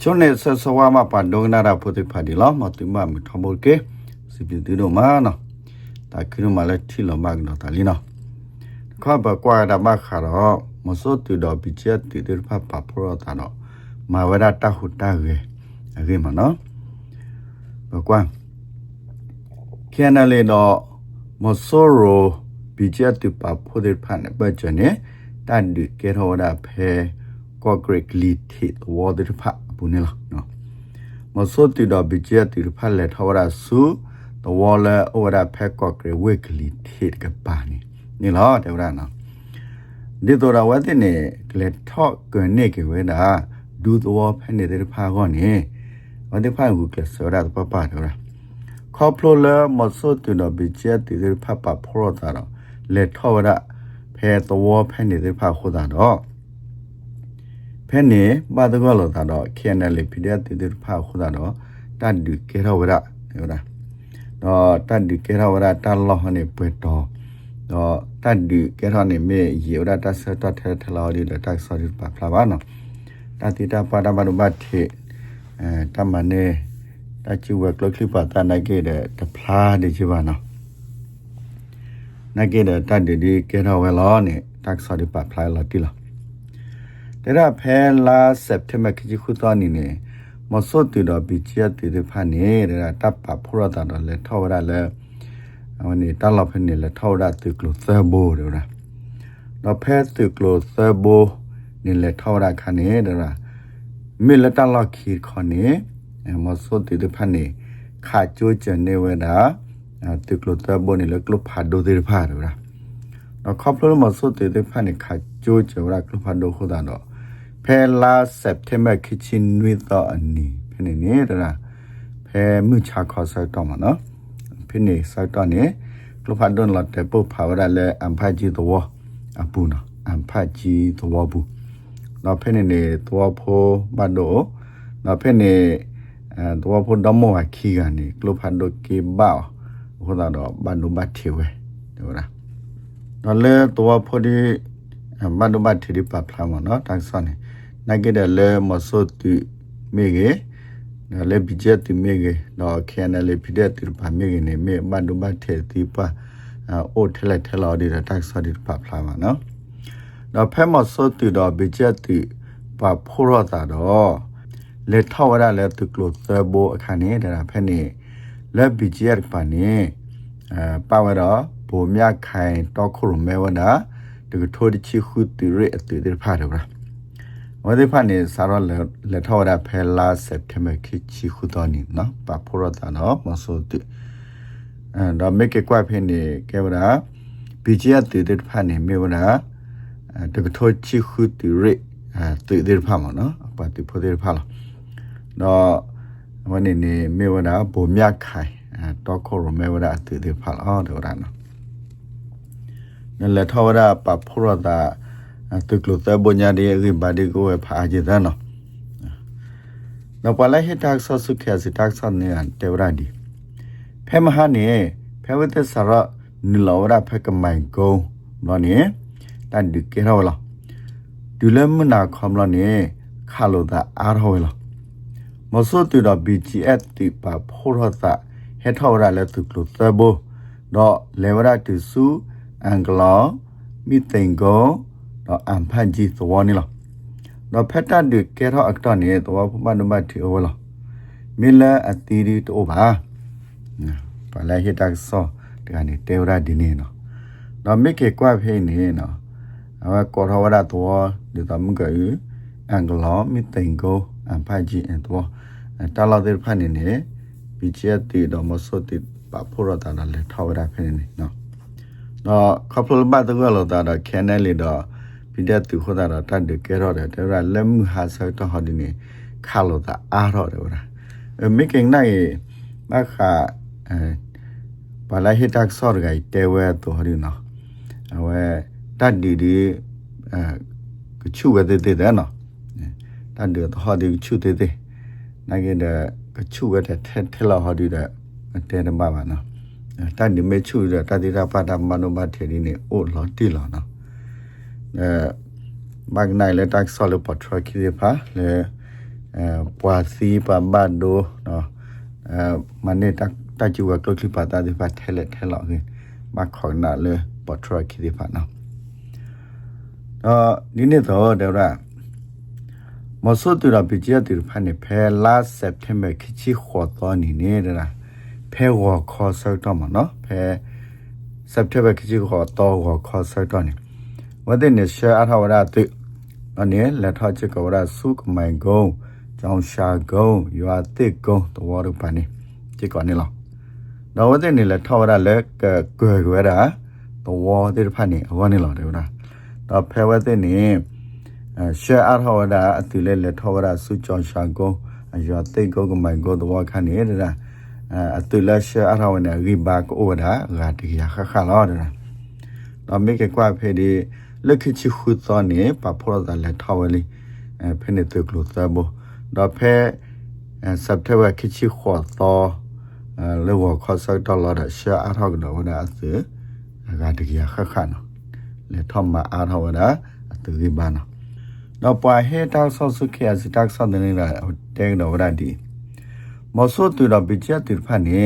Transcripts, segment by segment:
ချုံနေဆဆဝါမပန်ဒုံနာရာဖိုတိဖာဒီလောမတူမမထမောကေစီပီဒီနိုမာနော်တာခိနမလက်ထီလောမကနော်တာလီနော်ခေါ်ဘကွာဒမခါရောမစောတူတော်ပိချက်တီဒီဖာပပရောတာနော်မာဝရတာဟုတာရေအကေမနော်ဘကွာကျန်လေတော့မစောရောပိချက်တီပဖိုဒီဖာနေဘချနေတန်ဒီကေရော ဒါဖဲကော့ဂရိတ်လီတီဝါဒီဖာပူနေလားနော်မစောတူတော်ပိချက်တီဖာလေထောရဆူတဝါလာအိုရာဖဲကော့ဂရိတ်ဝက်ကလီတီကပါနေနေလားတဲ့ရနော်ဒီတော်ရဝတ်တဲ့နေလက်ထော့ကနေကဝဲတာဒူတော်ဖဲနေတဲ့ဖာကောနေဝတ်တဲ့ဖာကိုကလဆောရတာပပတော့ခေါပလိုလာမဆုတ်တူဘီချက်တီဒီဖပဖောတာတော့လက်ထောရဖဲတော်ဖဲနေတဲ့ဖခိုတာတော့ ဖဲနေဘာတကောလောတာတော့ KNL ပိတဲ့တီဒီဖခိုတာတော့တန်ဒီကေရဝရဟုတ်လားတော့တန်ဒီကေရဝရတန်လောဟနေပွေတော့တော့တန်ဒီကေရနေမေယေရတဆတထဲထလာဒီတက်ဆော်ဒီပါဖလာပါနော်တတိတာပါဒမနုဘတ်ထေအဲတမနေတချူဝကလကလိပါတနိုင်ခဲ့တဲ့တဖလားဒီချပါနော်နိုင်ခဲ့တဲ့တန်ဒီဒီကေရဝဲလောနေတက်ဆော်ဒီပါဖလာလာတီလာ တဲ့ရဖဲလာစက်တဘာခကြီးခုတော်နေနေမစောတူတော့ဘီချီယတီဒီဖာနေတဲ့တပ်ပါဖရတာတော့လေထောရလဲအဝနေတလောက်ဖနေလေထောရတူကလို့သဘိုးတယ်လားတော့ဖဲတူကလို့သဘိုးနေလေထောရခနေတဲ့လားမေလတလောက်ခီခေါနေမစောတူဒီဖာနေခါချိုးချနေဝဲတာတူကလို့သဘိုးနေလေကလို့ဖာဒိုဒီဖာတယ်လားတော့ခေါပလို့မစောတူဒီဖာနေခါချိုးချဝရကလို့ဖာဒိုခိုတာတော့ ဖဲလာစက်တဘာခချင်းနွေတော့အနီဖနေနေတာဖဲမှုချခေါ်ဆောက်တော့မှာနော်ဖနေဆောက်တော့နေကလဖတ်ဒွန်လတ်တဲ့ပုဖာဝရလဲအမ်ဖာဂျီတော့အပူနော်အမ်ဖာဂျီတော့ဘူးတော့ဖနေနေတော့ဖိုးဘတ်တော့တော့ဖနေအဲတော့ဖိုးဒမောခီကနေကလဖတ်ဒိုကေဘာဟိုတော့ဘတ်ဒိုဘတ်ထေဝဲဟုတ်လားတော့လဲတော့ဖိုးဒီဘတ်ဒိုဘတ်ထေဒီပပလာမနော်တန်းစနေနိုင်ကြတဲ့လဲမစောတူမိကေနော်လေဘီဂျက်တူမိကေနော်ခဲန လေဖိတဲ့တူပါမိကေနေမေဘန်ဒူဘတ်ထေတီပါအိုထလက်ထလော်ဒီတက်ဆော်ဒီပါဖလာမနော်နော်ဖဲမစောတူတော့ဘီဂျက်တူပါဖိုရတာတော့လေထောက်ရလဲတူကလို့သဘောအခါနေတာဖဲနေလက်ဘီဂျက်ပါနေအဲပါဝတော့ဘုံမြခိုင်တော့ခုရမဲဝနာတကထိုးချီခုတူရအတူတူဖားတယ်ဗျာ ဝဒီဖာနေစာရလက်ထောရဖဲလာစက်တဘာခိချီခုတော်နီနော်ပါဖိုရတာနော်မဆိုတူအဲတော့မေကေကွာဖဲနေကဲဗရာဘီဂျီအတူတူဖာနေမေဝနာတကထိုးချီခုတူရအဲတူတူဖာမနော်ပါတူဖိုတူဖာလားတော့ဝနေနေမေဝနာဘုံမြခိုင်အဲတော့ခေါ်ရမေဝနာတူတူဖာလားတော့ရနော်နလက်ထောရပါဖိုရတာ တုကလို့သဘောညာဒီရိဘာဒီကိုဖာကြည့်တယ်နော်နော်ပလာဟစ်တက်ဆဆုခဲစတက်ဆနေန်တေဝရဒီဖဲမဟာနေဖဲဝတ်ဆရနူလောရဖဲကမိုင်ကုံနော်နေတန်ဒီကေရောလာဒူလမနာခမလနေခါလို့တာအားဟောလာမစောတူတော့ BGF တိပါဖိုရတာဟက်ထောရလဲတုကလို့သဘောတော့လေဝရတူစုအင်္ဂလောမိသိန်ကော တော့အမ်ဖန်ကြီးသဝနီလားတော့ဖက်တတ်ဒီကဲတော့အကတနေတော့ဖမနမတီအိုလားမီလာအတီရီတိုဘာပလာဟိတက်ဆောဒီကနေတေဝရဒီနေနော်တော့မိကေကွာဖေးနေနော်အဝကောရဝရတော့ဒီတမကယူအင်္ဂလောမိသိန်ကောအမ်ဖန်ကြီးအတော့တလာတဲ့ဖန်နေနေပီချီတီတော့မစောတိပါဖိုရတာလည်းထောက်ရဖနေနော်တော့ကပလဘတ်တော့လောတာတော့ခဲနေလေတော့ ပိတဲ့သူခေါ်တာတတ်တယ်ကဲတော့တယ်ဒါကလက်မှုဟာဆောက်တော့ဟောဒီနေခါလို့တာအားတော့တယ်ဗျာအမေကင်းနိုင်မခါအဲဘာလာဟစ်တက်ဆော့ကတဲဝဲတော့ဟောဒီနော်အဝဲတတ်ဒီဒီအဲကချူဝဲတဲ့တဲ့နော်တတ်တယ်ဟောဒီချူတဲ့တဲ့နိုင်ကတဲ့ကချူဝဲတဲ့ထဲထဲလာဟောဒီတဲ့တဲတယ်ပါပါနော်တတ်ဒီမေချူတဲ့တတိရပါဒမနုမထေဒီနေအိုလော်တီလော်နော် အဲဘဂနိုင်လေတက်ဆော်လပတ်ထရခိရပါလေအဲပွာစီပဘတ်ဒိုနော်အဲမနေ့တက်တက်ချူကကလုတ်ပါတာဒီပါထဲလက်ထဲလောက်ခင်မခေါနာလေပေါ်ထရခီဒီပါနော်တော့ဒီနေ့တော့ဒေရမဆုတူရပကြတူဖာနေဖဲလာစက်တမ်ဘာခချီခေါ်တော်နေနေဒရာဖဲဝခေါ်ဆောက်တော့မနော်ဖဲစက်တမ်ဘာခချီခေါ်တော်ဝခေါ်ဆောက်တော့နေ ဝတဲ့နေရှာအထောက်ရတဲ့အနေလက်ထောက်ချက်ကဝရစုကမိုင်ကုန်းကျောင်းရှာကုန်းရွာတစ်ကုန်းတော်ရပါနေချက်ကနေလားတော့ဝတဲ့နေလက်ထောက်ရလက်ကကွယ်ကွယ်တာတော်တဲ့ဖာနေအဝနေလားတဲ့လားတော့ဖဲဝတဲ့နေရှယ်အားထောက်ရတာအတူလဲလက်ထောက်ရစုကျောင်းရှာကုန်းရွာတစ်ကုန်းကမိုင်ကုန်းတော်ခါနေတဲ့အတူလဲရှယ်အားထောက်ရနေရိဘာကိုဒါဂါတီယာခခလာတဲ့တော့မိကကွာဖေဒီ လက်ခချီခုသောနေပဖော်ဒါလက်ထောက်ဝလီအဲဖနေတုကလို့သဘောတော့ဖဲစက်တဘာခချီခေါ်သောအဲလေဝခေါ်ဆက်တော့လာတဲ့ရှာအားထောက်တော့ဝနာအစဂါတီယာခခနော်လက်ထောက်မှာအားထောက်ဝနာအတူဒီဘာနော်တော့ပွာဟေတောက်ဆော့စုခေအစတက်ဆော့တဲ့နေတာတဲတော့ဝရဒီမဆုတူတော့ဘီချတူဖာနေ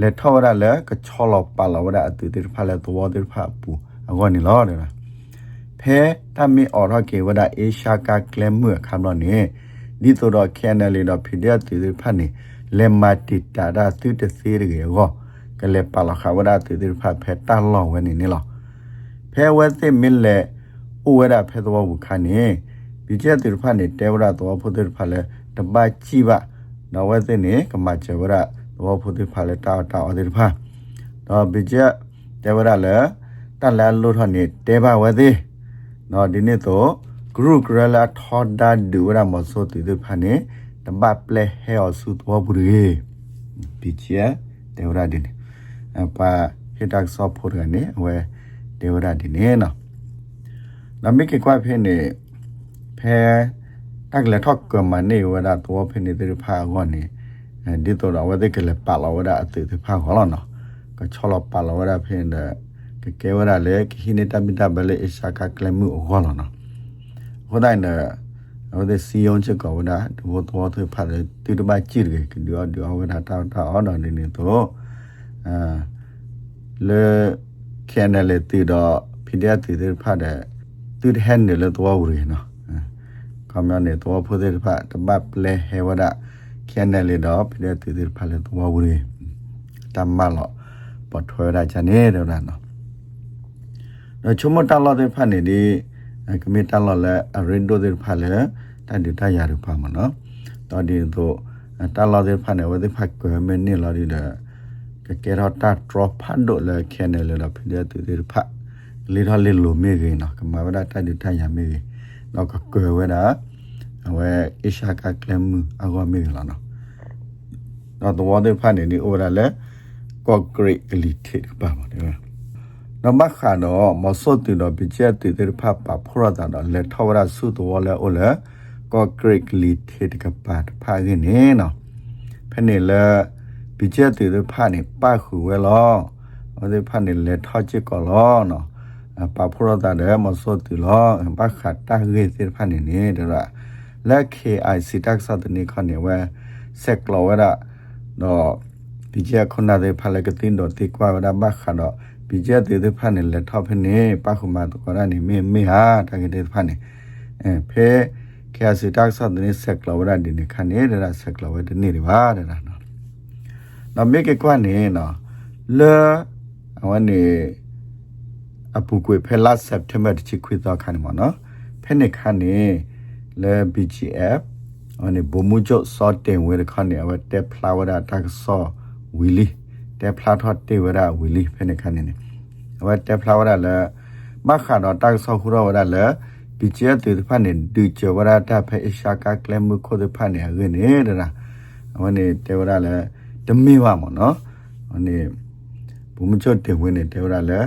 လက်ထောက်ရလဲကချောလပါလာဝရအတူတူဖာလဲတော့တူဖာပူအကောနေလောတယ် ဖဲတမီအော်ရကေဝဒအေရှာကာကလမ်မွခမ်တော့နေဒီတော့တော့ကန်နယ်လီတော့ဖီဒီယတူတူဖာနေလေမာတီတာဒါတူတသေးရကေကောကလေပါလာခဝဒတူတူဖာဖဲတလောဝနေနေလောဖဲဝဲသိမီလေဥဝရဖဲတော့ဘူးခါနေဒီကျက်တူဖာနေတဲဝရတော့ဖို့တူဖာလဲတပတ်ကြည့်ပါတော့ဝဲသိနေကမချဝရတော့ဖို့တူဖာလဲတာတာအဒီဖာတော့ဘီကျက်တဲဝရလဲတက်လဲလို့ထနေတဲပါဝဲသေး နော်ဒီနေ့တော့ group grela thoda dura mo so tu de phane the ba ple he o su to bu re bi che de ora din pa he tak so phur ga ne we de ora din ne no na mi ke kwa phe ne phe tak le thok ko ma ne wa da to phe ne de pha go ne di to da wa de ke le pa la wa da atu de pha go lo no ka cholo pa la wa da phe ne ကဲဝရလေခိနေတမိတဘလေအရှာကကလမှုဟောလောနော်ဟောတိုင်းတော့ဟိုတဲ့စီယုံချက်ကောဒါဒီဘောတော်သူဖတ်တယ်တူတမကြည့်တယ်ဒီတော့ဒီဝရတာတာအော်တော်နေနေတော့အာလေကန်တယ်လေတူတော့ဖီဒီယတူတယ်ဖတ်တယ်တူဟန်တယ်လေတော့ဝရနော်ကမ္ဘာနဲ့တော့ဖို့တဲ့ဖတ်တပတ်လေဟေဝရကန်တယ်လေတော့ဖီဒီယတူတယ်ဖတ်လေတော့ဝရတမ္မလောပတ်ထွေးရချနေတော့နော် တော့ချုံမတလာတဲ့ဖာနေဒီကမီတလာလဲရင်ဒိုတဲ့ဖာလဲတန်ဒီတရရဖာမနော်တော်ဒီတော့တလာတဲ့ဖာနေဝတဲ့ဖာကွယ်မနေလာဒီတဲ့ကကဲရတာဒရော့ဖတ်တော့လဲခဲနေလဲတော့ဖြစ်တဲ့သူတဲ့ဖာလေတော့လေလိုမေကိနော်ကမဝဒတန်ဒီတရမေကိတော့ကကွယ်ဝဲတာဝဲအရှာကကလမ်အကောမေလာနော်တော့တော့တဲ့ဖာနေဒီအိုရလဲကော့ဂရိတ်ကလီတစ်ပါပါတယ် နမခါတော့မစောတူတော့ပြချက်တူတဲ့ဖပါဖရတာတော့လက်ထောရဆုတော်လဲအိုလဲကောဂရိတ်လီထေတကပတ်ဖာကင်းနေနော်ဖနေလဲပြချက်တူတဲ့ဖာနေပခုဝဲလောဟိုတဲ့ဖာနေလက်ထောချစ်ကောလောနော်ပဖရတာတဲ့မစောတူလောပခတ်တာရေတဲ့ဖာနေနေတဲ့လက် KIC တက်ဆတ်တဲ့နေခနေဝဲဆက်ကလောဝဲတာတော့ဒီချက်ခုနတဲ့ဖာလကတင်တော့တိကွာဝဒဘခါတော့ bija de de phane le tho phane pa khuma to kora ni me me ha ta ge de phane e phe kya si tak sa de sek la wara de ne khane de ra sek la wa de ne ri ba de ra no no me ke kwa ne no le awan ne apu kwe phe la september chi khwi ta khane ma no phe ne khane le bgf อันนี้บ่มุจอซอเต็งเวรคันเนี่ยว่าแต่พลาวดาทักซอวิลี แต่พลาทอดเตวราวิลิเพนคันเนี่ยว่าแต่พลาวราละมาขาดอตั้งซอคุราวราละปิเจตุพันเนี่ยดูเจวราตาเพชากาแกลมือโคตรพันเนี่ยเงินเนี่ยนะวันนี้เตวราละတမေဝမောနော်ဟိုနေဘုံချွတ်တေဝင်နေတေဝရလဲ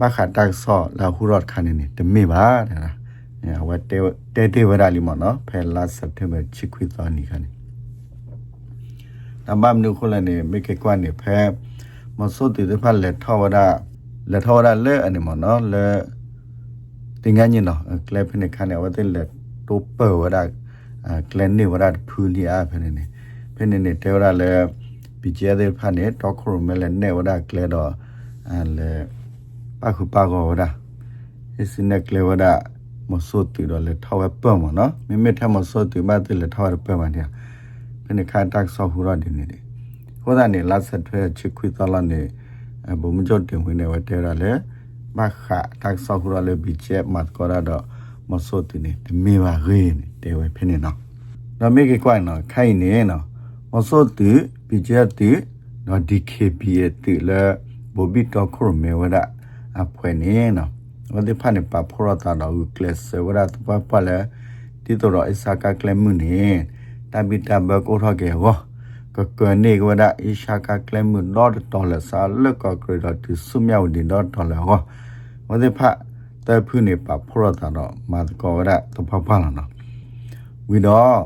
မခတက်ဆော့လာဟူရော့ခါနေနေတမေပါတဲ့လားအဲဝတ်တေတေတေဝရလီမောနော်ဖဲလာစက်တဘာချီခွေသွားနေခါနေတမ္ဘမနုခလနေမေကေကွာနေဖဲ မဆုတ်တေဖက်လက်ထောဝရလက်ထောဝရလဲအနေမနော်လဲတင်ငန်းညင်နော်ကလပ်ဖနေခါနေဝတဲ့လက်တိုးပဝရအာကလန်နေဝရဖူလီအားဖနေနေဖနေနေတေဝရလေပီကျဲတဲ့ဖာနေတော့ခရမဲလေနေဝရကလေတော့အာလေပါခုပါကောဝရအစနေကလေဝရမဆိုတူတော့လေထောက်ဝဲပတ်မနော်မိမိထမဆိုတူမတဲ့လေထောက်ဝဲပတ်မှတဲ့ဖနေခါတက်ဆောက်ဟူရဒီနေတယ် ကိုဒါနေလတ်ဆက်ထွဲချစ်ခွေသလာနေဘုံမကြော့တင်ဝင်နေဝတဲရလေမခတက်ဆောက်ရလေဘီချက်မတ်ကောရတော့မဆိုတင်နေတမေပါခေးနေတဲဝဲဖင်းနေနော်ဒါမေကေကွိုင်နော်ခိုင်နေနော်မဆိုတူဘီချက်တူနော်ဒီကေပီရဲ့တူလေဘဘီတော့ခရမေဝဒအဖွဲနေနော်ဝဒီဖာနေပါဖောရတာတော့ကလစ်ဆဝရတ်ပါပါလေတီတော်အစကကလမနေတဘီတဘကိုထောက်ကေဟော ကကနေကဝဒအရှာကကလမှုဒေါ်ဒေါ်လာစာလကကရဒတိစုမြောက်ဒီဒေါ်ဒေါ်လာဟောဝဒဖတဲ့ဖုနေပါဖောရတာတော့မာကောဝဒတဖဖလာနော်ဝီတော့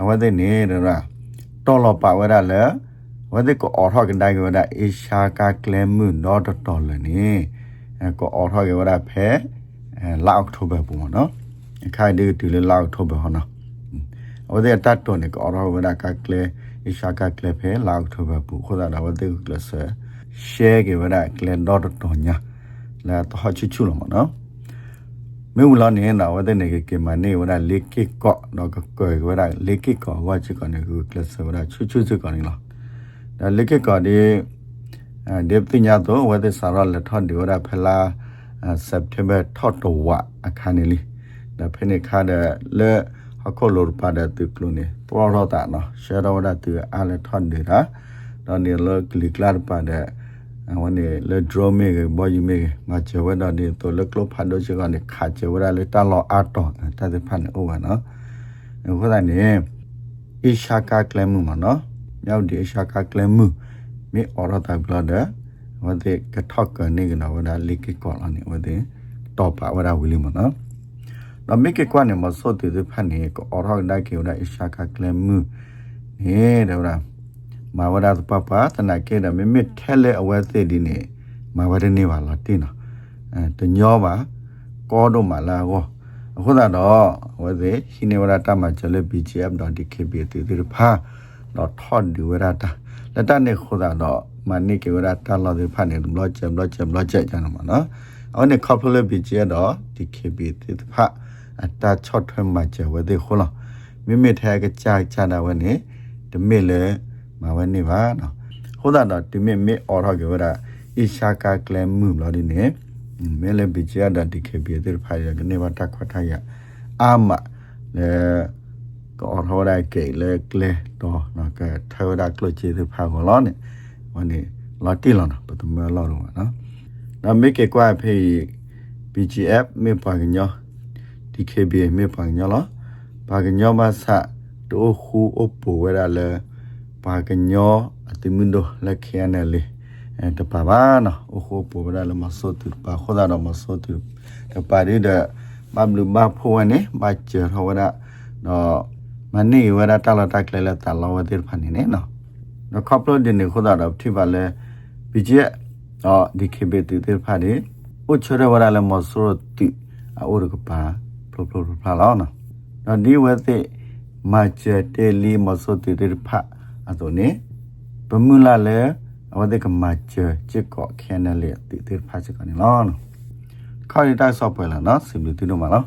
အဝဒနေရတော်လပါဝဒလဲဝဒကိုအော်ထောက်ကန်တိုင်းကဝဒအရှာကကလမှုဒေါ်ဒေါ်လာနေကိုအော်ထောက်ကဝဒဖဲလောက်အောက်တိုဘာပုံနော်အခိုင်ဒီဒီလောက်အောက်တိုဘာဟောနော်ဝဒတတ်တော်နေကိုအော်ထောက်ကဝဒကကလဲ အေရှာကာကလေဖဲလောက်အောက်တိုဘာပုံခေါ်တာဝတ်တဲ့ကလဆာရှဲကဝရကလေတော့တော်ညာလာတော့ချူချူလို့မနော်မေဝလာနေနာဝတဲ့နေကေမနေဝရလေကိကောတော့ကကွယ်ဝရလေကိကောဝချကနေကူကလစဝရချူချူစကနေလားဒါလေကိကောဒီအဲဒီပညာတော့ဝတဲ့စာရလက်ထော့ဒီဝရဖလာစက်တင်ဘာထော့တော့ဝအခါနေလီဒါဖနေခါတဲ့လေဟခုလိုပါတဲ့တူကလုံးနေ ပေါ်တော့တာနော်ရှယ်တော့တာသူအလက်ထွန်နေတာတော့နေလကလီကလာပါတဲ့ဝန်နေလေဒရမေကဘောယူမေငါချဝဒါနေတော့လကလဖန်တော့ချကနေခါချဝဒါလေတလောအတော့တတဲ့ဖန်အိုပါနော်ဟိုကနေအရှာကာကလမှုမနော်မြောက်ဒီအရှာကာကလမှုမေအော်ရတာဘလာဒဝဒေကထောက်ကနေကနော်ဝဒါလေကကောလာနေဝဒေတော့ပါဝဒါဝီလီမနော် တော့မိကေကွာနေမစောတေဖန်နေကောအော်ဟောက်ဒိုက်ကေရာအရှာကကလမ်မူနေတဲ့ဗလားမဝရသပပသနာကေဒမေမေထဲလေအဝဲသိဒီနေမဝရနေပါလားတင်းတော့အဲတညောပါကောတော့မလာကောအခုတော့ဝဲသိရှင်နေဝရတမှာကျလက် BGF.dkb တေတေဖာတော့ထော့ဒီဝရတာလက်တနဲ့ခုတော့မနိကေဝရတာလာဒီဖာနေလောချမ်လောချမ်လောချက်ကျန်တော့မနော်အော်နေခေါပလို BGF တော့ dkb တေဖာ အတာချော့ထွဲမှာကျဝဲသေးခုလောမိမိထဲကကြာချတာဝဲနေတမိလေမဝဲနေပါနော်ဟုတ်တာတော့ဒီမိမိအော်ထောက်ကြဝဲတာအိရှာကာကလမ်မှုလို့ဒီနေမဲလေဘီချာဒတိခေပြေတဲ့ဖိုင်ရကနေပါတခွတ်ထရအာမလေကောထောရကေလေကလေတော့နော်ကထောရကလချေတဲ့ဖာကောလောနေဝန်နေလာတိလောနော်ပထမလောတော့နော်နော်မိကေကွာဖေး BGF မေပါကညော ဒီခေဘီမေပန်ညလာဘာကညောမဆာတိုဟူအပူဝရလဘာကညောအတိမွန်းတို့လက်ခဲနယ်လေအဲတပါပါနော်အခုပူဝရလမဆိုတူပါခေါ်တာတော့မဆိုတူတပါရီဒဘမ်လူဘဖိုနေဘချေဟောရတော့မနေဝရတလတက်လဲလဲတလဝတိဖန်နေနော်နော်ခေါပလို့ဒီနေခေါ်တာတော့ထိပါလဲဘီဂျက်တော့ဒီခေဘီတူတေဖာနေဥချရဝရလမဆိုတူအိုရကပါ ပလိုပလိုဖာလောနော်နော်ဒီဝတိမချေတေလီမဆောတူတိဖာအတော့နေဘမှုလာလေအဝဒကမချေချစ်ကောခဲနလေတိတိဖာချကနေလောခေါ်ရတဲ့ဆော့ပွဲလာနော်စီဘလူတီနိုမလား